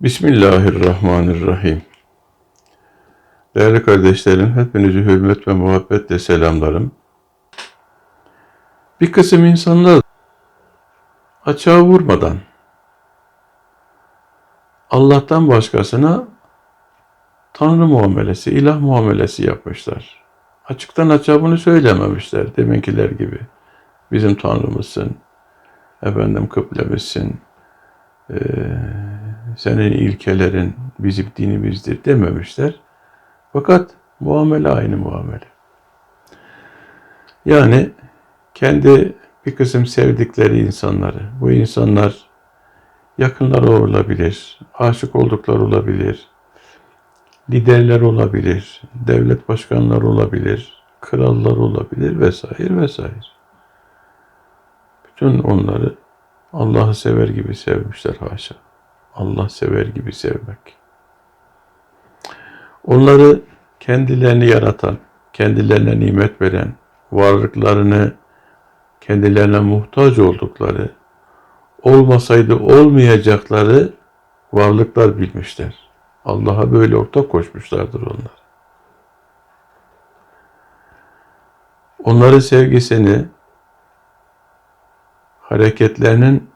Bismillahirrahmanirrahim. Değerli kardeşlerim, hepinizi hürmet ve muhabbetle selamlarım. Bir kısım insanlar açığa vurmadan Allah'tan başkasına Tanrı muamelesi, ilah muamelesi yapmışlar. Açıktan açığa bunu söylememişler deminkiler gibi. Bizim Tanrımızsın, efendim kıblemizsin, eee senin ilkelerin bizim dinimizdir dememişler. Fakat muamele aynı muamele. Yani kendi bir kısım sevdikleri insanları, bu insanlar yakınları olabilir, aşık oldukları olabilir, liderler olabilir, devlet başkanları olabilir, krallar olabilir vesaire vesaire. Bütün onları Allah'ı sever gibi sevmişler haşa. Allah sever gibi sevmek. Onları kendilerini yaratan, kendilerine nimet veren, varlıklarını kendilerine muhtaç oldukları, olmasaydı olmayacakları varlıklar bilmişler. Allah'a böyle ortak koşmuşlardır onlar. Onların sevgisini, hareketlerinin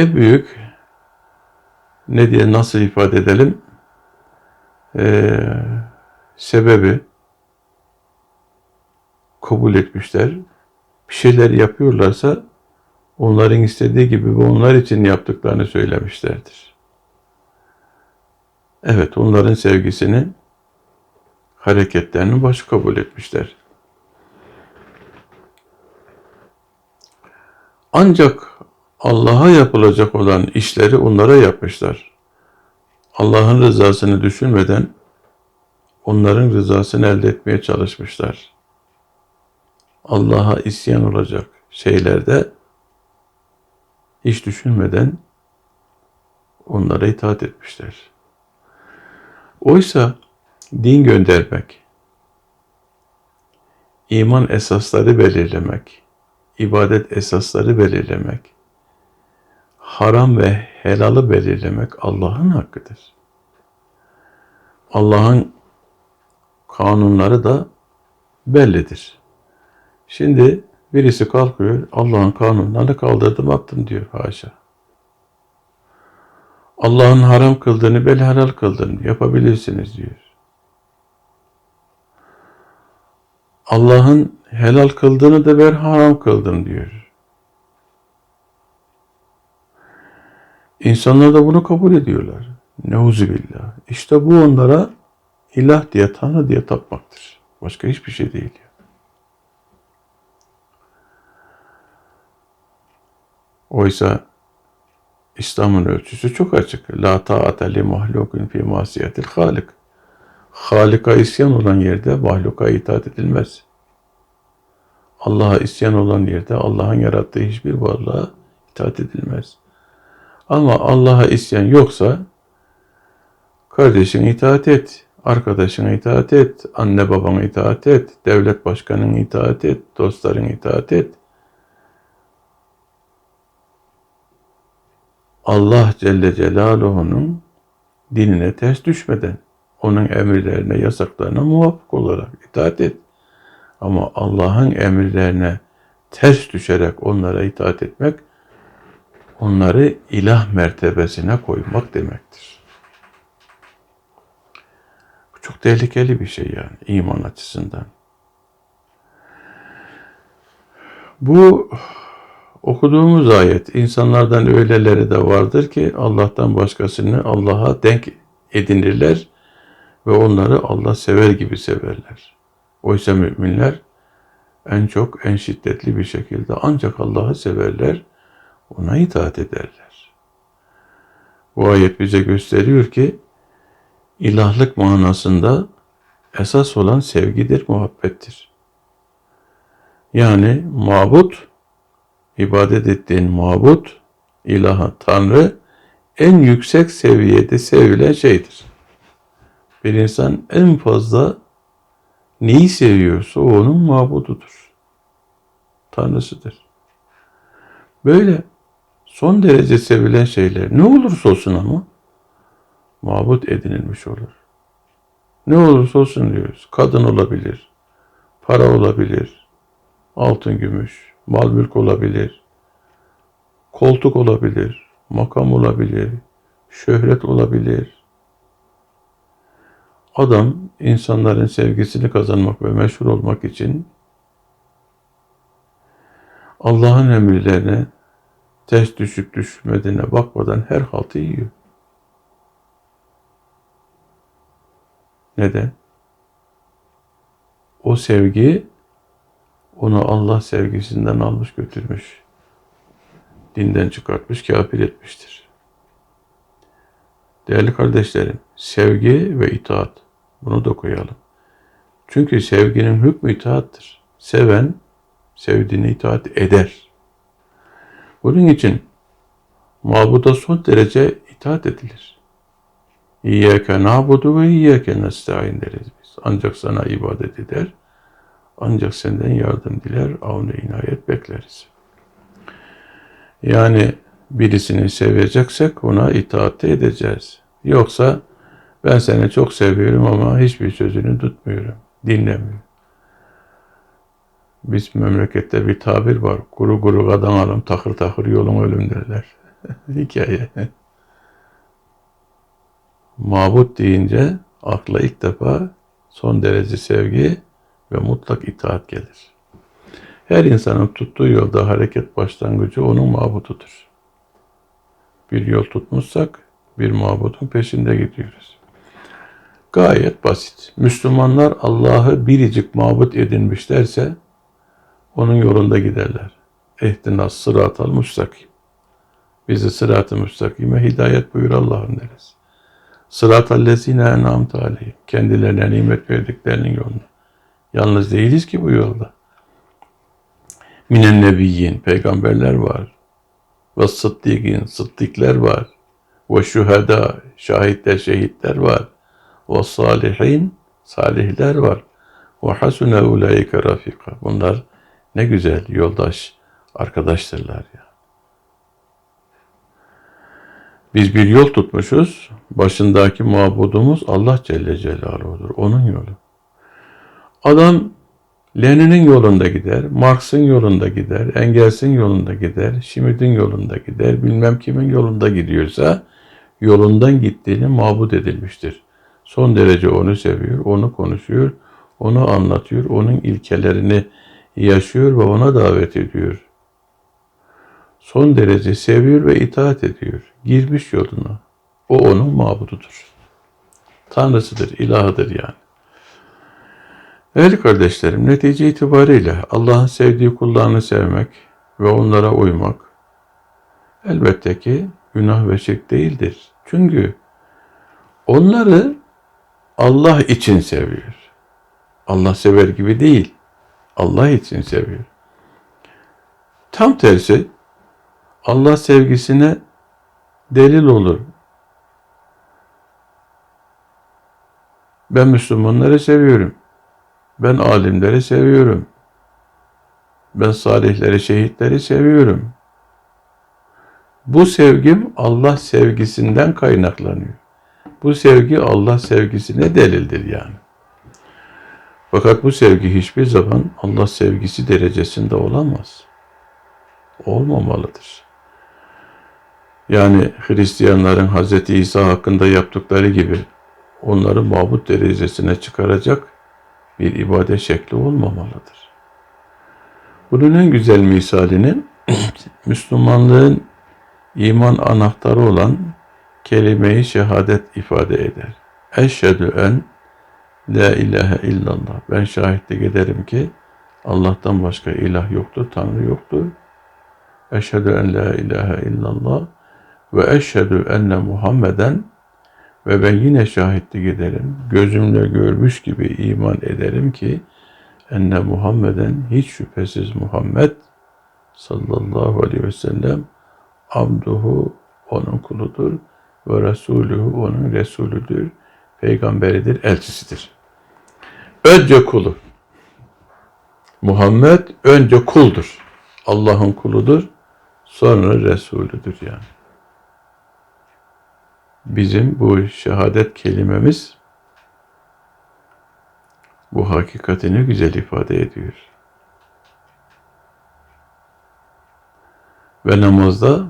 en büyük ne diye nasıl ifade edelim Ee, sebebi kabul etmişler. Bir şeyler yapıyorlarsa onların istediği gibi ve onlar için yaptıklarını söylemişlerdir. Evet, onların sevgisini, hareketlerini başı kabul etmişler. Ancak Allah'a yapılacak olan işleri onlara yapmışlar. Allah'ın rızasını düşünmeden onların rızasını elde etmeye çalışmışlar. Allah'a isyan olacak şeylerde hiç düşünmeden onlara itaat etmişler. Oysa din göndermek, iman esasları belirlemek, ibadet esasları belirlemek, haram ve helalı belirlemek Allah'ın hakkıdır. Allah'ın kanunları da bellidir. Şimdi birisi kalkıyor, Allah'ın kanunlarını kaldırdım attım diyor haşa. Allah'ın haram kıldığını bel helal kıldım yapabilirsiniz diyor. Allah'ın helal kıldığını da ben haram kıldım diyor. İnsanlar da bunu kabul ediyorlar. Neuzubillah. İşte bu onlara ilah diye, tanrı diye tapmaktır. Başka hiçbir şey değil. Oysa İslam'ın ölçüsü çok açık. La ta'ate li mahlukun fi masiyetil halik. Halika isyan olan yerde mahluka itaat edilmez. Allah'a isyan olan yerde Allah'ın yarattığı hiçbir varlığa itaat edilmez. Ama Allah'a isyan yoksa kardeşine itaat et, arkadaşına itaat et, anne babana itaat et, devlet başkanına itaat et, dostların itaat et. Allah Celle Celaluhu'nun dinine ters düşmeden, onun emirlerine, yasaklarına muvaffak olarak itaat et. Ama Allah'ın emirlerine ters düşerek onlara itaat etmek, onları ilah mertebesine koymak demektir. Bu çok tehlikeli bir şey yani iman açısından. Bu okuduğumuz ayet insanlardan öyleleri de vardır ki Allah'tan başkasını Allah'a denk edinirler ve onları Allah sever gibi severler. Oysa müminler en çok en şiddetli bir şekilde ancak Allah'ı severler, ona itaat ederler. Bu ayet bize gösteriyor ki ilahlık manasında esas olan sevgidir, muhabbettir. Yani mabut, ibadet ettiğin mabut, ilaha, tanrı en yüksek seviyede sevilen şeydir. Bir insan en fazla neyi seviyorsa o onun mabududur. Tanrısıdır. Böyle son derece sevilen şeyler ne olursa olsun ama mabut edinilmiş olur. Ne olursa olsun diyoruz. Kadın olabilir, para olabilir, altın gümüş, mal mülk olabilir, koltuk olabilir, makam olabilir, şöhret olabilir. Adam insanların sevgisini kazanmak ve meşhur olmak için Allah'ın emirlerine ters düşüp düşmediğine bakmadan her haltı yiyor. Neden? O sevgi onu Allah sevgisinden almış götürmüş. Dinden çıkartmış, kafir etmiştir. Değerli kardeşlerim, sevgi ve itaat. Bunu da koyalım. Çünkü sevginin hükmü itaattır. Seven, sevdiğine itaat eder. Bunun için mabuda son derece itaat edilir. İyyâke na'budu ve iyyâke nesta'in deriz biz. Ancak sana ibadet eder, ancak senden yardım diler, avne inayet bekleriz. Yani birisini seveceksek ona itaat de edeceğiz. Yoksa ben seni çok seviyorum ama hiçbir sözünü tutmuyorum, dinlemiyorum. Biz memlekette bir tabir var. Kuru kuru kadan alım, takır takır yolun ölüm derler. Hikaye. Mabut deyince akla ilk defa son derece sevgi ve mutlak itaat gelir. Her insanın tuttuğu yolda hareket başlangıcı onun mabutudur. Bir yol tutmuşsak bir mabutun peşinde gidiyoruz. Gayet basit. Müslümanlar Allah'ı biricik mabut edinmişlerse onun yolunda giderler. Ehdinas sıratal müstakim. Bizi sırat-ı müstakime hidayet buyur Allah'ın deriz. Sıratal lezine en'amte aleyhim. Kendilerine nimet verdiklerinin yolunu. Yalnız değiliz ki bu yolda. Minen nebiyyin, peygamberler var. Ve sıddikin, sıddikler var. Ve şüheda, şahitler, şehitler var. Ve salihin, salihler var. Ve hasune ulaike rafika. Bunlar ne güzel yoldaş, arkadaştırlar ya. Biz bir yol tutmuşuz. Başındaki mabudumuz Allah Celle Celaluhu'dur. Onun yolu. Adam Lenin'in yolunda gider, Marx'ın yolunda gider, Engels'in yolunda gider, Schmitt'in yolunda gider, bilmem kimin yolunda gidiyorsa yolundan gittiğini mabut edilmiştir. Son derece onu seviyor, onu konuşuyor, onu anlatıyor, onun ilkelerini yaşıyor ve ona davet ediyor. Son derece seviyor ve itaat ediyor. Girmiş yoluna. O onun mabududur. Tanrısıdır, ilahıdır yani. Değerli kardeşlerim, netice itibariyle Allah'ın sevdiği kullarını sevmek ve onlara uymak elbette ki günah ve şirk değildir. Çünkü onları Allah için seviyor. Allah sever gibi değil. Allah için seviyor. Tam tersi Allah sevgisine delil olur. Ben Müslümanları seviyorum. Ben alimleri seviyorum. Ben salihleri, şehitleri seviyorum. Bu sevgim Allah sevgisinden kaynaklanıyor. Bu sevgi Allah sevgisine delildir yani. Fakat bu sevgi hiçbir zaman Allah sevgisi derecesinde olamaz. Olmamalıdır. Yani Hristiyanların Hz. İsa hakkında yaptıkları gibi onları mabut derecesine çıkaracak bir ibadet şekli olmamalıdır. Bunun en güzel misalini Müslümanlığın iman anahtarı olan kelime-i şehadet ifade eder. Eşhedü en la ilahe illallah. Ben şahitlik ederim ki Allah'tan başka ilah yoktur, Tanrı yoktur. Eşhedü en la ilahe illallah ve eşhedü enne Muhammeden ve ben yine şahitlik ederim, gözümle görmüş gibi iman ederim ki enne Muhammeden hiç şüphesiz Muhammed sallallahu aleyhi ve sellem abduhu onun kuludur ve resuluhu onun resulüdür, peygamberidir, elçisidir. Önce kulu. Muhammed önce kuldur. Allah'ın kuludur. sonra Resulüdür yani. Bizim bu şehadet kelimemiz bu hakikatini güzel ifade ediyor. Ve namazda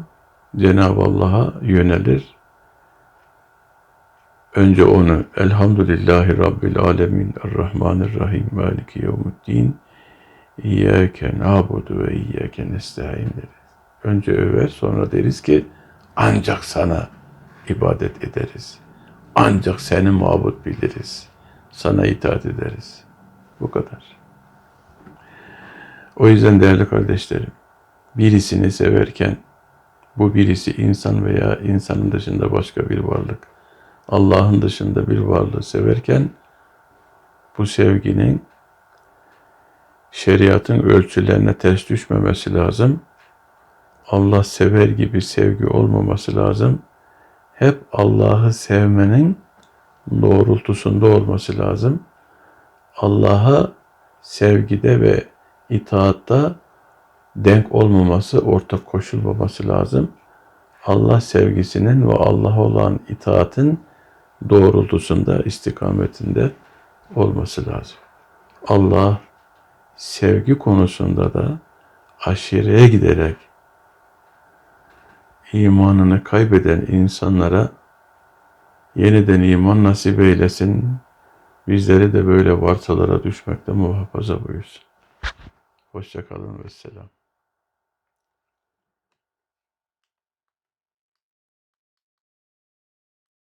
Cenab-ı Allah'a yönelir. Önce onu Elhamdülillahi Rabbil Alemin Errahmanirrahim Maliki Yevmuddin İyyâke nâbudu ve iyyâke nesta'in deriz. Önce över sonra deriz ki ancak sana ibadet ederiz. Ancak seni mabut biliriz. Sana itaat ederiz. Bu kadar. O yüzden değerli kardeşlerim, birisini severken bu birisi insan veya insanın dışında başka bir varlık, Allah'ın dışında bir varlığı severken bu sevginin şeriatın ölçülerine ters düşmemesi lazım. Allah sever gibi sevgi olmaması lazım. Hep Allah'ı sevmenin doğrultusunda olması lazım. Allah'a sevgide ve itaatta denk olmaması, ortak koşulmaması lazım. Allah sevgisinin ve Allah'a olan itaatin doğrultusunda, istikametinde olması lazım. Allah sevgi konusunda da aşireye giderek imanını kaybeden insanlara yeniden iman nasip eylesin. Bizleri de böyle vartalara düşmekten muhafaza buyursun. Hoşçakalın ve selam.